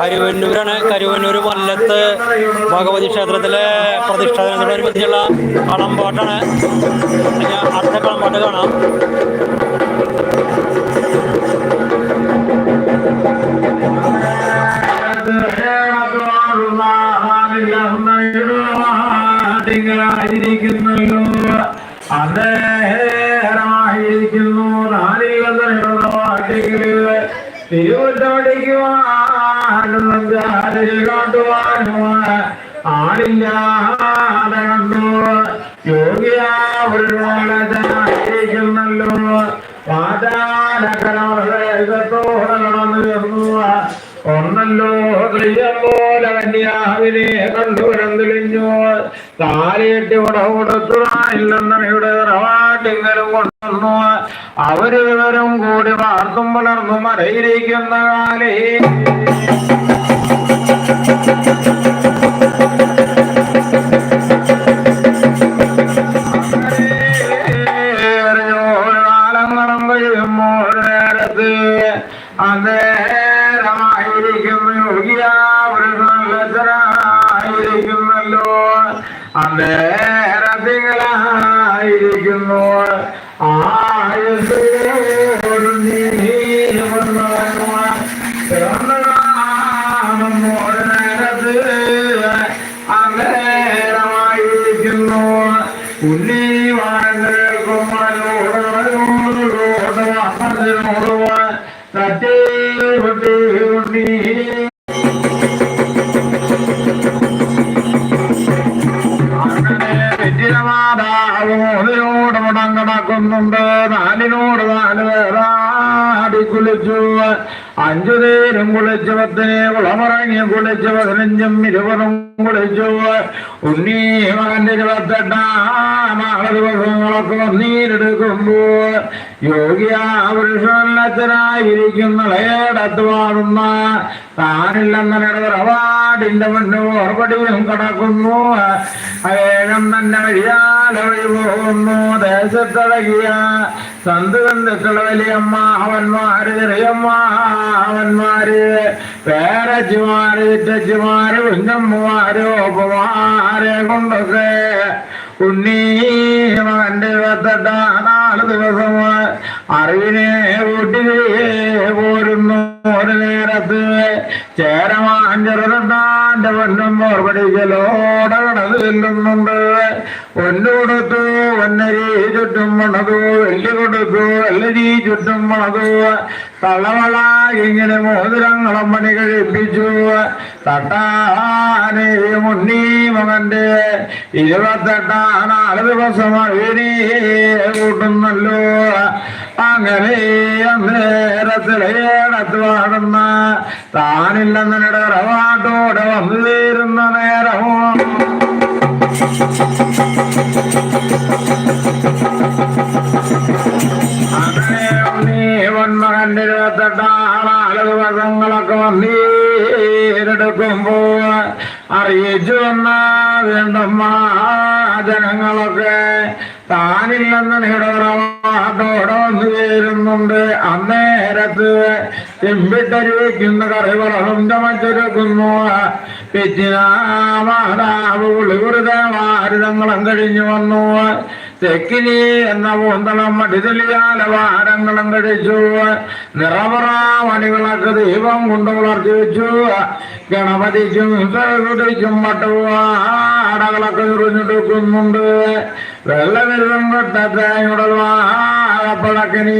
കരുവന്നൂരാണ്. കരുവന്നൂർ കൊല്ലത്ത് ഭഗവതി ക്ഷേത്രത്തിലെ പ്രതിഷ്ഠാദിനത്തോടനുബന്ധിച്ചുള്ള കളമ്പാട്ടാണ് ഇനി അടുത്ത കളമ്പാട്ട് കാണാം. ായിരിക്കുന്നല്ലോ ഒന്നല്ലോ പോലെ കന്യാവിനെ കണ്ടുവരം തെളിഞ്ഞു താലിയിട്ട് ഉടവുടത്തുവാനില്ലെന്നയുടെ റവാട്ടിങ്കലും കൊണ്ടുവന്നു. അവർ വിവരം കൂടി വാർത്തും വളർന്നു മറയിരിക്കുന്ന കാലേ. Ale പത്തിനെ കുളമിറങ്ങി കുളിച്ച് പതിനഞ്ചും ഇരുപതും കുളിച്ചു. ഉണ്ണി മകന്റെ ഇരുപത്തെട്ടാം ദിവസങ്ങളൊക്കെ വന്നീരെടുക്കുമ്പോ യോഗിയാ ഇളയടത്ത് പാടുന്ന താനില്ലെന്ന റവാടിന്റെ മുന്നു ഓർപ്പടിയും കടക്കുന്നു. വേഗം തന്നെ വഴിയാലെ വഴി പോകുന്നു ദേശത്തടകിയ സന്ത് ബന്ധുക്കൾ വലിയമ്മ അവന്മാര് ചെറിയമ്മ അവന്മാര് പേരച്ചിമാര് ചിറ്റച്ചിമാര് കുഞ്ഞമ്മമാര് ഒപ്പമാരെ കൊണ്ടൊക്കെ ഉണ്ണീ. മകന്റെ ഇരുപത്തെട്ടാം നാല് ദിവസം അറിവിനെ കൂട്ടിയേ പോരുന്നു. ഒരു നേരത്ത് ചേരമാൻ ചെറുതാന്റെ പൊന്നും ഓർമ്മടിക്കലോടെ കടന്നു ചെല്ലുന്നുണ്ട് പൊന്നു കൊടുത്തു ചുറ്റും മണതു വെള്ളി കൊടുത്തു വെള്ളരി ചുറ്റും മണതു തള്ളവള ഇങ്ങനെ മോതിരങ്ങളും പണി കഴിപ്പിച്ചു. തട്ടാനെ മുന്നി മകന്റെ ഇരുപത്തെട്ടാം നാല് ദിവസം അറിവിനെ കൂട്ടുന്നല്ലോ. അങ്ങനെ അന്നേരത്തിലേടത്ത് പാടുന്ന താനില്ലെന്നയുടെ റവാട്ടോടെ വന്നിരുന്ന നേരവും നേരമോ മകന്റെ ഇരുപത്തെട്ടാളാൽ ദിവസങ്ങളൊക്കെ വന്നീരെടുക്കുമ്പോ അറിയിച്ചു വന്ന വീണ്ടും ജനങ്ങളൊക്കെ താനില്ലെന്ന് നിടറവാട്ടോടെ വന്നു ചേരുന്നുണ്ട്. അന്നേരത്ത് ചെമ്പിട്ടരിവയ്ക്കുന്ന കറിവളവും മാതാവ് പിച്ചിനാമാതാവ് കുളികുറുതവാരിതങ്ങളും കഴിഞ്ഞു വന്നു. തെക്കിനി എന്ന പൂന്തളം മടിതെളിയാല വാരങ്ങളും കഴിച്ചു. നിറവറ മണികളൊക്കെ ദൈവം കൊണ്ടു വളർത്തി വെച്ചു. ഗണപതിക്കും സരസ്വതിക്കും പട്ടുവാടകളൊക്കെ നിറഞ്ഞെടുക്കുന്നുണ്ട് വെള്ളവിരുദ്ധം കൊട്ടത്തേയുടൽവാഴപ്പഴക്കനി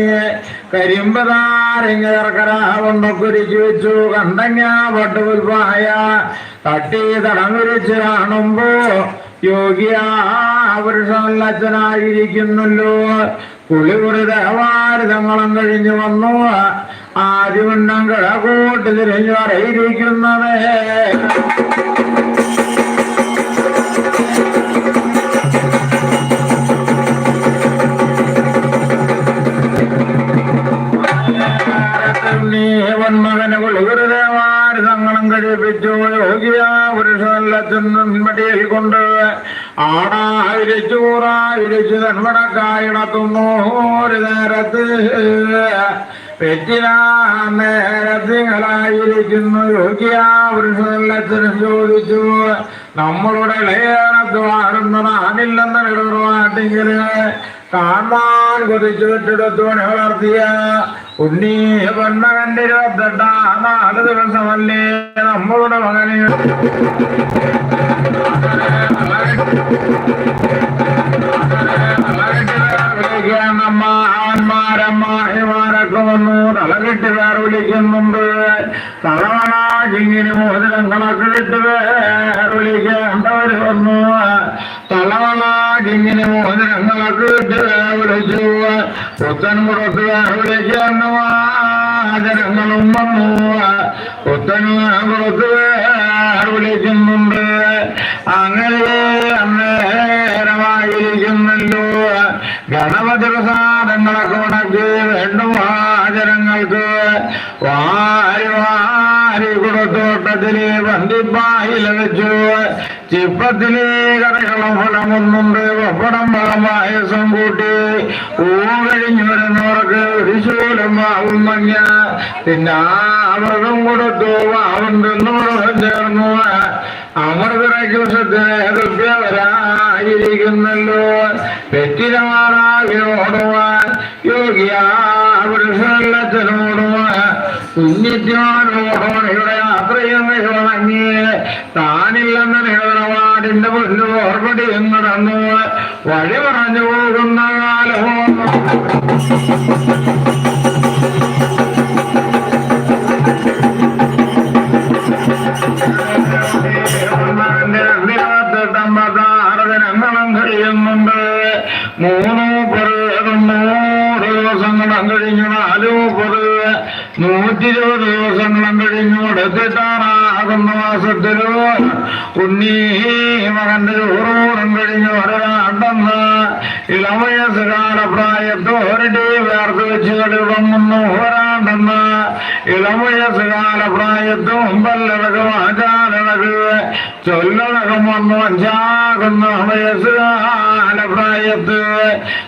കരിമ്പതാരിങ്ങ കൊണ്ടൊക്കെ ഒരുക്കി വെച്ചു. കണ്ടങ്ങ പട്ടുപുൽപ്പായ തട്ടി തടം വിരിച്ച് കാണുമ്പോ യോഗിയാ പുരുഷനല്ലച്ഛനായിരിക്കുന്നല്ലോ കുളികുറി ദേവാരിതങ്ങളും കഴിഞ്ഞു വന്നു. ആദ്യമുണ്ണം കിഴക്കോട്ട് തിരിഞ്ഞു അറിയിരിക്കുന്നതേ മകനെ കുളികുരുദേവാരിതങ്ങളും കഴിപ്പിച്ചു. യോഗിയ പുരുഷനല്ലച്ഛനും മടിയിൽ കൊണ്ട് ആടായിരിച്ചു കൂറായിരിച്ചു തന്മടക്കായിടത്തുന്നു ഒരു നേരത്ത് പെറ്റിനാന്നേരത്തിങ്ങളായിരിക്കുന്നു യോഗ്യ ചോദിച്ചു നമ്മളുടെ നാനില്ലെന്ന് ഇടറുവാട്ടെങ്കിൽ കാണാൻ കൊതിച്ചു പണി വളർത്തിയ ഉണ്ണി പൊന്നകന്റെ ഇരുപത്തെട്ടാം നാല് ദിവസമല്ലേ നമ്മളുടെ മകന് അമ്മമാരമ്മാഹിമാരൊക്കെ വന്നു. തലകെട്ടി വേർ വിളിക്കുന്നുണ്ട് തലവണ ചിങ്ങിന് മോതിരങ്ങളൊക്കെ ഇട്ട് വേറെ വിളിക്കേണ്ടവര് വന്നു. തലവണ ചിങ്ങിന് മോതിരങ്ങളൊക്കെ ഇട്ട് വേറെ വിളിച്ചു പുത്തൻ പുറത്ത് വേറെ വിളിക്കുന്ന ജനങ്ങളും വന്നു. പുത്തൻ പുറത്ത് വേറെ വിളിക്കുന്നുണ്ട് അങ്ങനെ അന്നേരമായിരിക്കുന്നല്ലോ ഗണപതി പ്രസാദങ്ങളൊക്കെ വന്ദിപ്പായില വെച്ചു. ചിപ്പത്തിലെ കറികളും ഫലമൊന്നുണ്ട് പപ്പടം പഴം സംകൂട്ടി ഊ കഴിഞ്ഞു വരുന്നവർക്ക് ഒരു ശൂലം ആവും മഞ്ഞ. തിന്നാമൃതം കൊടുത്തു. അവൻ തിന്നോടും ചേർന്നു. അമൃതരക്ഷത്തിന് ഹൃദയവരായിരിക്കുന്നല്ലോ ഓടുവാൻ യോഗിയാ പുരുഷനല്ലച്ചനോടുവാൻ ഇവിടെ യാത്രയെന്ന് തുടങ്ങി താനില്ലെന്ന് നിലവാടിന്റെ പൊന്നു ഓർമ്മടി നടന്നു വഴി പറഞ്ഞു പോകുന്ന കാലമോ മാസത്തിലോ ഉണ്ണി മകന്റെ ചോറോടും കഴിഞ്ഞു ഒരാണ്ടെന്ന് ഇളവയസ്സുകാല പ്രായത്തോരടി വേർത്ത് വെച്ച് കളിവങ്ങുന്നു ഒരാണ്ടെന്ന് ഇളവയസ്സുകാല പ്രായത്ത് മുമ്പല്ലടകം ആചാരടക്ക് ചൊല്ലടകം വന്നു അഞ്ചാകുന്ന വയസ്സുകാല പ്രായത്ത്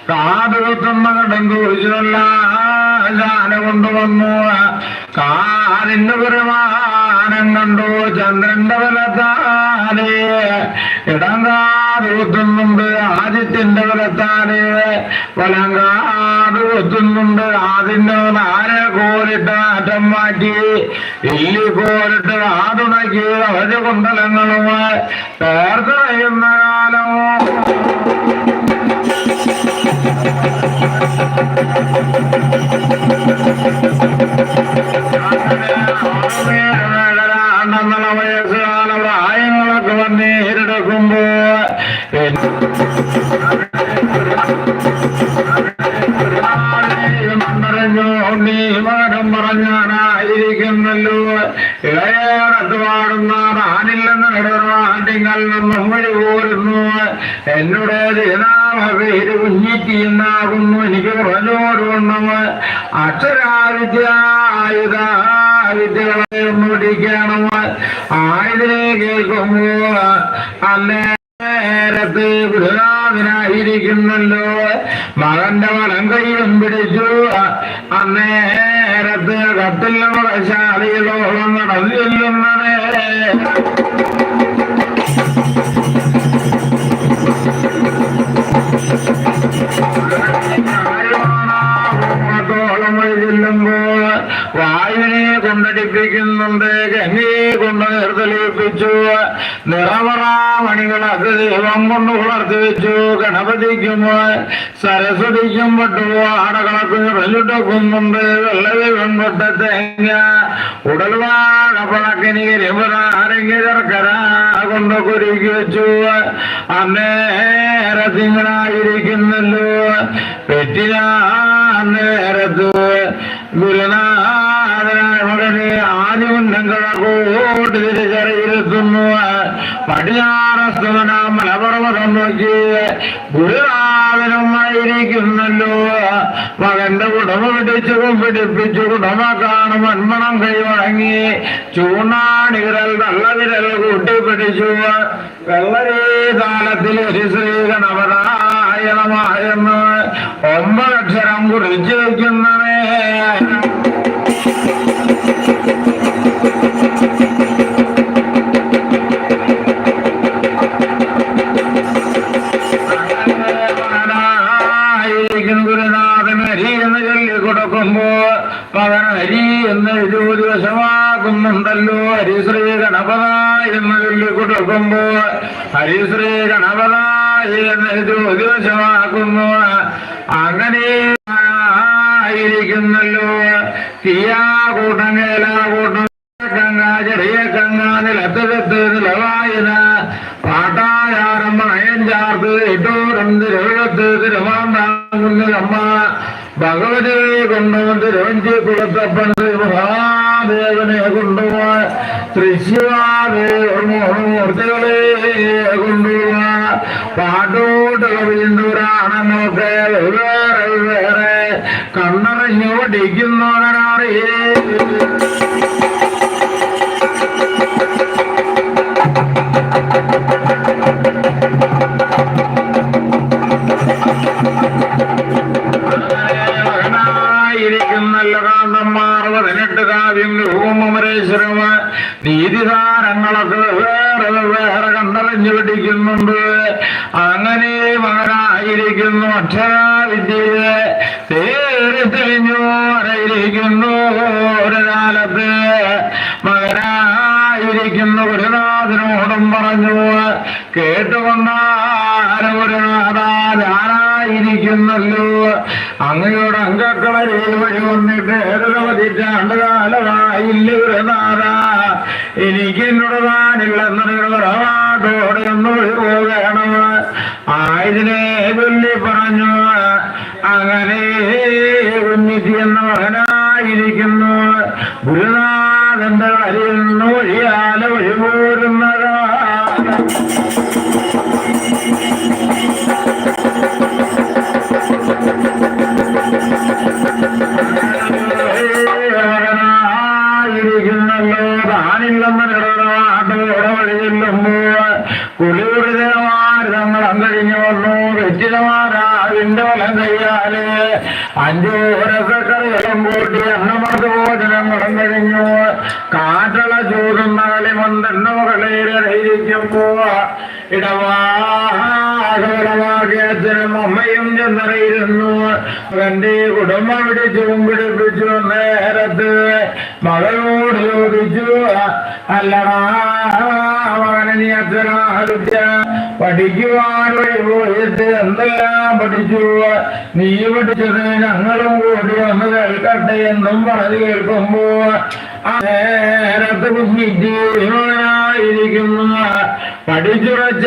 കാത് കുത്തുന്ന കടം കുറിച്ചുള്ള ആചാര കൊണ്ടുവന്നു കാലിന്റെ പെരുമാനം കണ്ടു ചന്ദ്രന്റെ ബലത്താലേ ഇടങ്കാടുത്തുന്നുണ്ട് ആദിത്യന്റെ ബലത്താലേ വലങ്കാടുത്തുന്നുണ്ട് ആദിന്റെ ആരെ കോലിട്ട് ആറ്റം മാറ്റി? ഇല്ലി കോലിട്ട് ആടുണക്കി അവർ കുണ്ടലങ്ങളും ചേർത്ത് കഴിയുന്ന കാലമോ ആണ്ടെന്നുള്ള আল্লাহ അന്നേരത്ത് കത്തില്ല ശാലയിലോളം നടന്നു ചെല്ലുന്നതേ കൊണ്ടടിപ്പിക്കുന്നുണ്ട് ഗംഗയെ കൊണ്ട് നിർത്തലിപ്പിച്ചു. നിറവറാമണികളൊക്കെ ദൈവം കൊണ്ട് പുലർത്തി വെച്ചു. ഗണപതിക്കും സരസ്വതിക്കും പെട്ടു. ആടകളൊക്കെ നിറഞ്ഞിട്ടൊക്കുന്നുണ്ട് വെള്ളദൈവം കൊട്ട തേങ്ങ ഉടൽവാഴപ്പണക്കിനി കരിമ്പനാരങ്ങി കൊണ്ട് കുരുക്കി വെച്ചു. അന്നേരത്തിങ്ങളായിരിക്കുന്നല്ലോ പെറ്റിനാ നേരത്ത് ഗുരുനാഥനായ അടിയാറസ്തുവനാം നോക്കി ഗുരുനാഥനുമായിരിക്കുന്നല്ലോ. മകന്റെ കുടമ പിടിച്ചും പിടിപ്പിച്ചു കുടമ കാണും അൻമണം കൈവഴങ്ങി ചൂണാണിവിരൽ തള്ളവിരൽ കൂട്ടിപ്പിടിച്ചു വെള്ളരേ താലത്തിൽ ഒരു ശ്രീകണപതായണമായെന്ന് ഒമ്പതക്ഷരം Thank you. കൊടുക്കുമ്പോ മകൻ ഹരി എന്ന് എഴുതി ദിവസമാക്കുന്നുണ്ടല്ലോ ഹരിശ്രീ ഗണപത എന്ന് ചൊല്ലി കൊടുക്കുമ്പോ ഹരിശ്രീ ഗണപത എന്ന് എഴുതി വശമാക്കുന്നു. അങ്ങനെ ആയിരിക്കുന്നല്ലോ തിരുവഞ്ചി മഹാദേവനെ കൊണ്ടുപോവാ തൃശ്ശിവാദേവമൂർത്തികളെ കൊണ്ടുപോവാ. പാട്ടോട്ട് കവിഞ്ഞൂരാണങ്ങളൊക്കെ വെവ്വേറെ വേറെ കണ്ണറിഞ്ഞു പഠിക്കുന്നവനാണ് ഞാനായിരിക്കുന്നല്ലോ അങ്ങയുടെ അംഗക്കളരിൽ വഴി വന്നിട്ട് ഏഴര പതിറ്റാണ്ട് കാലമായില്ല ഗുരുനാഥ എനിക്ക് എന്നോട് താനില്ലെന്നോടെ ഒന്ന് പോകണം ആയതിനെ ചൊല്ലി പറഞ്ഞു. അങ്ങനെ ഉന്നിധി എന്ന മകനായിരിക്കുന്നു. ഗുരുനാഥന്റെ നിന്ന് വഴിയാല ായിരിക്കുന്നല്ലോ താനില്ലെന്ന് നിറവാട്ടോടെ വഴിയില്ലുമ്പോ കുളിയുറിതമാര് തങ്ങൾ അങ്കഴിഞ്ഞു വന്നു വെച്ചിതമാരാവിന്റെ വലം കയ്യാൽ അഞ്ചു രസക്കറികളും കൂട്ടി അന്നമർദ്ദ ഭോജനങ്ങളും കഴിഞ്ഞു കാറ്റള ചൂടുന്ന കളിമന്തെണ്ണ മകളേരിക്കുമ്പോ ഇടവാഹലമാകിയ അച്ഛനും അമ്മയും ചെന്നറിയിരുന്നു തന്റെ കുടുംബം പിടിച്ചു പിടിപ്പിച്ചു നേരത്ത് മകളോട് ചോദിച്ചു അല്ലടാ മകനെ നീ പഠിക്കുവാൻ വഴി എന്തെല്ലാം പഠിച്ചു? നീ പഠിച്ചത് ഞങ്ങളും കൂടി ഒന്ന് കേൾക്കട്ടെ എന്നും പറഞ്ഞു കേൾക്കുമ്പോ നേരത്ത് കുഞ്ഞിരിക്കുന്നു പഠിച്ചുറച്ച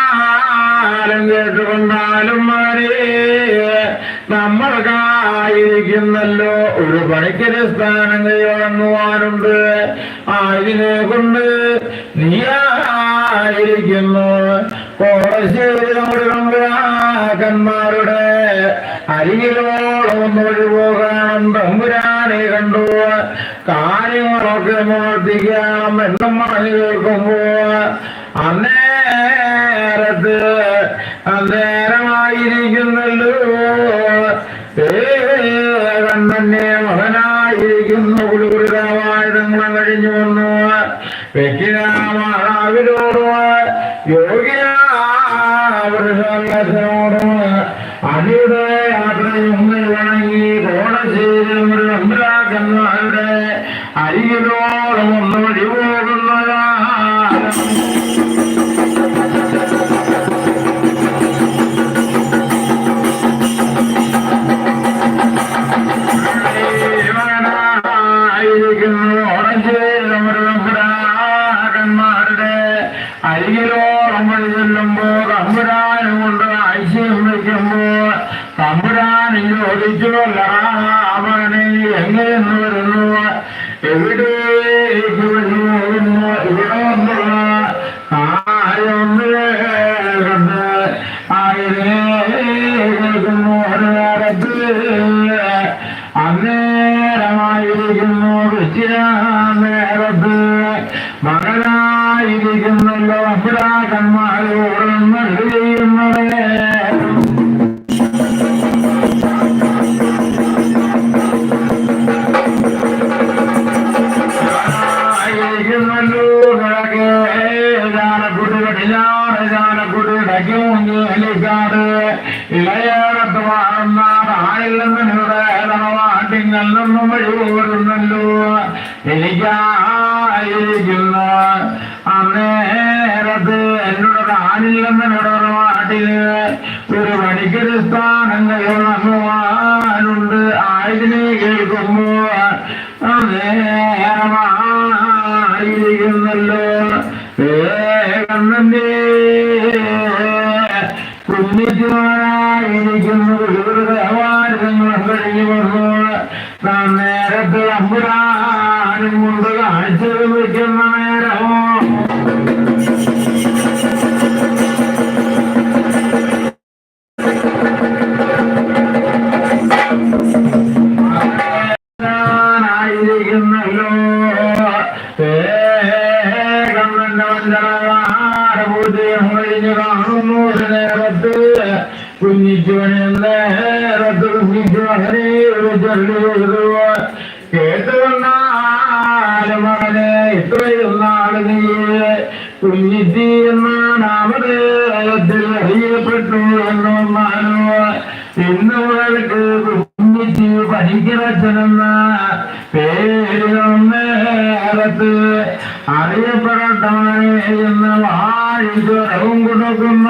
നമ്മൾക്കായിരിക്കുന്നല്ലോ ഒരു പണിക്കര് സ്ഥാനം കൈവണങ്ങുവാനുണ്ട് ആ കൊണ്ട് നീയായിരിക്കുന്നു? കോളശ്ശേരി അരികിലോളം ഒഴിപോകാനും തമ്പുരാനെ കണ്ടു. കാര്യങ്ങളൊക്കെ മോർത്തിക്കാം എന്നും പറഞ്ഞു കേൾക്കുമ്പോ അന്നേരത്ത് അന്നേരമായിരിക്കുന്നല്ലോ മുകളിലായിരിക്കുന്ന ലോഹരാകന്മാരോട് നൽകി തറവാട്ടിൽ ഒരു പണിക്കൊരു സ്ഥാനങ്ങൾ കൈവണങ്ങുവാനുണ്ട് ആയതിനെ കേൾക്കുമ്പോ നേരമായിരിക്കുന്നല്ലോ കണ്ണന്റെ കുഞ്ഞിച്ചുവാനായിരിക്കുന്നു വന്നാലോ ഇന്ന് മുതൽക്ക് കുഞ്ഞിത്തി പരിചരച്ചനെന്ന പേരിലും നേരത്ത് അറിയപ്പെടട്ടവനെ എന്ന് വാഴിച്ചൊരവും കൊടുക്കുന്ന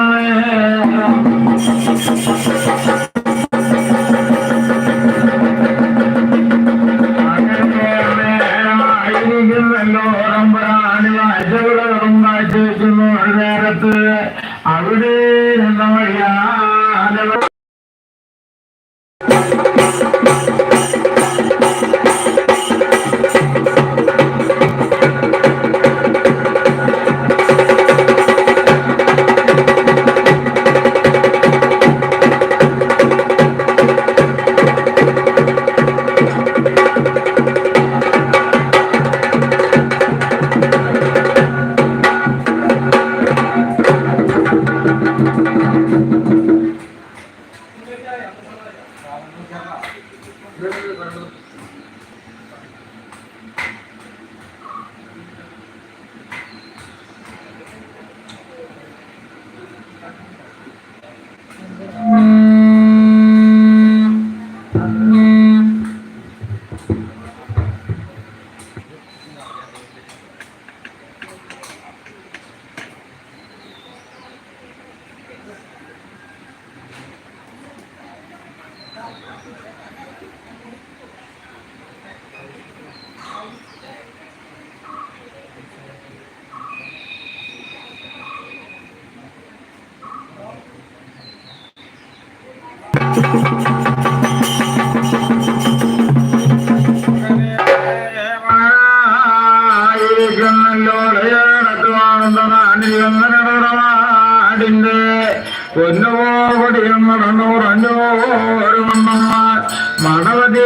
മണവതി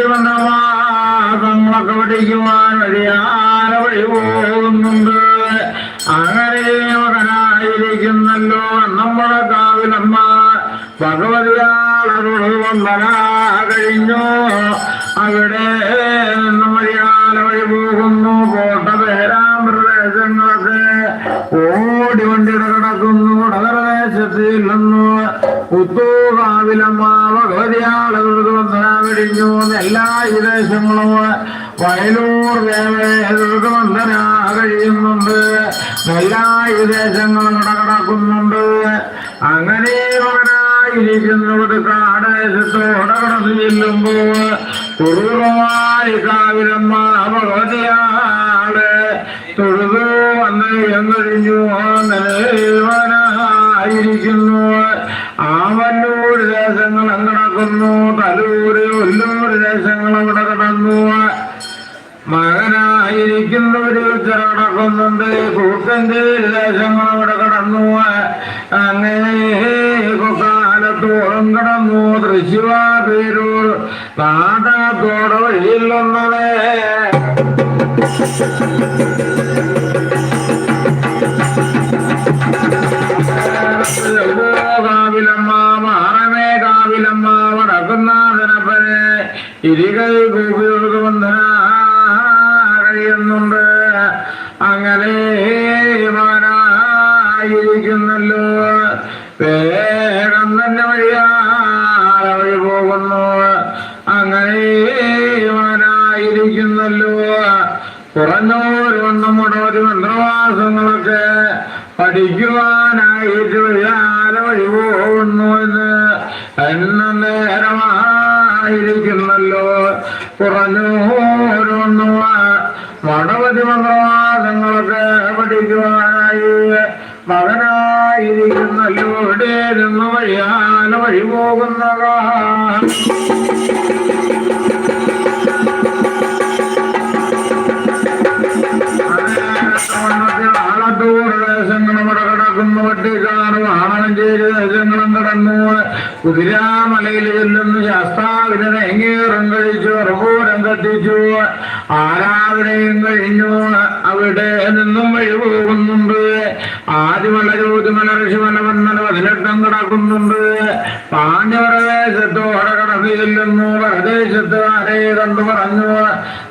പഠിക്കുക എല്ലാ ഈ ദേശങ്ങളും വയലൂർ ദേവേന്ദ്ര വന്ദന കഴിയുന്നുണ്ട്. എല്ലാ ഈ ദേശങ്ങളും ഇവിടെ കിടക്കുന്നുണ്ട് അങ്ങനെ മകനായിരിക്കുന്നവർ കാടേശത്തോടെ കടന്നു ചെല്ലുമ്പോൾ കുറുവായി കാവിലമ്മ ഭഗവതിയാൾ തൊഴുതു വന്ന് എങ്ങഴിഞ്ഞു നിലവനായിരിക്കുന്നു ആവല്ലൂർ ദേശങ്ങൾ കിടക്കുന്നു തലൂര് ഒല്ലൂർ ദേശങ്ങളും നടക്കുന്നുണ്ട് സൂക്കന്റെ വിശേഷങ്ങളോടെ കടന്നു. അങ്ങനെ കാലത്തോളം കടന്നു. തൃശിവ പേരൂർ നാടകത്തോടെ വഴിയില്ലൊന്നേ ഇരികൾ മാറമേ കാവിലമ്മ ഗോപിയോട് വന്ദന കഴിയുന്നുണ്ട്. അങ്ങനെ ഇവിടെ നിന്ന് വഴിയാല വഴി പോകുന്ന കുതിരാമലയിൽ ചെല്ലുന്ന ശാസ്താവിനെ എങ്ങേറും കഴിച്ചു ഉറപ്പൂരം കത്തിച്ചു. ആരാധനയും കഴിഞ്ഞു അവിടെ നിന്നും വഴി പോകുന്നുണ്ട്. ആദിമല ജ്യോതിമല ഋഷിമല വന്നല പതിനെട്ടും കിടക്കുന്നുണ്ട് പാണ്ഡ്യപ്രദേശത്തോടെ കടന്നു ചെല്ലുന്നു പ്രദേശത്ത് ആരെയെ കണ്ടു പറഞ്ഞു.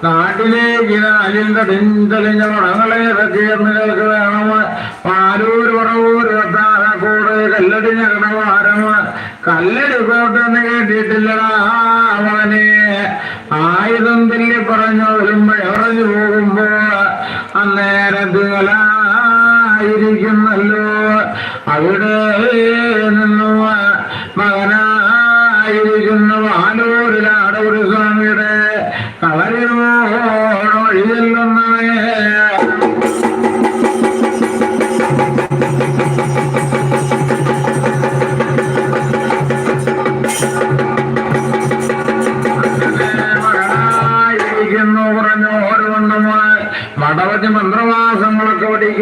നാട്ടിലേക്ക് നാലിന്റെ തെളിഞ്ഞ പടങ്ങളെ ചേർന്ന് കേൾക്ക് വേണം. പാലൂർ പറവൂർ വട്ടാനക്കൂട് കല്ലടി ഞകടവാരം കല്ലടി കോട്ടെന്ന് കേട്ടിട്ടില്ലടാ അവനെ ആയുധം തല്ലി പറഞ്ഞു വരുമ്പോ പറഞ്ഞു പോകുമ്പോ അന്നേരത്തിലായിരിക്കുന്നല്ലോ അവിടെ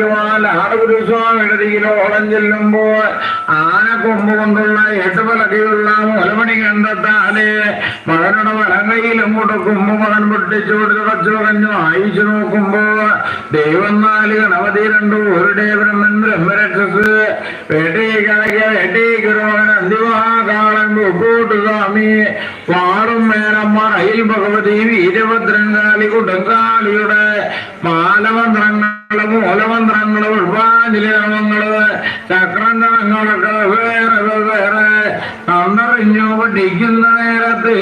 പഠിക്കുവാൻ ആടുഗുരുസ്വാമിയുടെ ദിയിലോളം ചെല്ലുമ്പോൾ ആനക്കൊമ്പ് കൊണ്ടുള്ള എട്ടുപലകയുള്ള മുലമണി കണ്ടെത്താതെ മകനുടെ വലങ്കയിലും കൊടുക്കുമ്പോ മകൻ പൊട്ടിച്ചു തുടച്ചു കഞ്ഞു അയച്ചു നോക്കുമ്പോ ദൈവം നാല് ഗണപതി രണ്ടു ഒരു ബ്രഹ്മൻ ബ്രഹ്മരക്ഷസ്. വേട്ടയ്ക്കടയ്ക്ക് വേട്ടയ്ക്ക് മകൻ അന്തിമഹാകാളൻ കൂട്ടു സ്വാമി. പാടും മേലമ്മ അയിൽ ഭഗവതി വീരഭദ്രങ്കാളി കുടങ്കാളിയുടെ മാലമന്ത്രങ്ങൾ മൂലമന്ത്രങ്ങൾ ഉൾവാനിലങ്ങൾ ചക്രങ്ങളൊക്കെ വേറെ വേറെ കണ്ടറിഞ്ഞു പഠിക്കുന്ന നേരത്ത്.